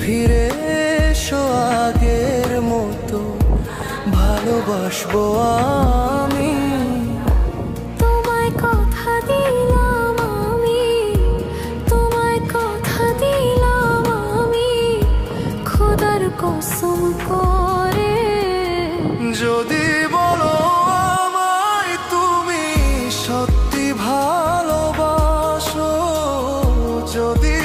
ফিরে এসো আগের মতো ভালোবাসবো আমি। তোমায় কথা তোমায় কথা দিলাম যদি তুমি সত্যি ভালোবাসো যদি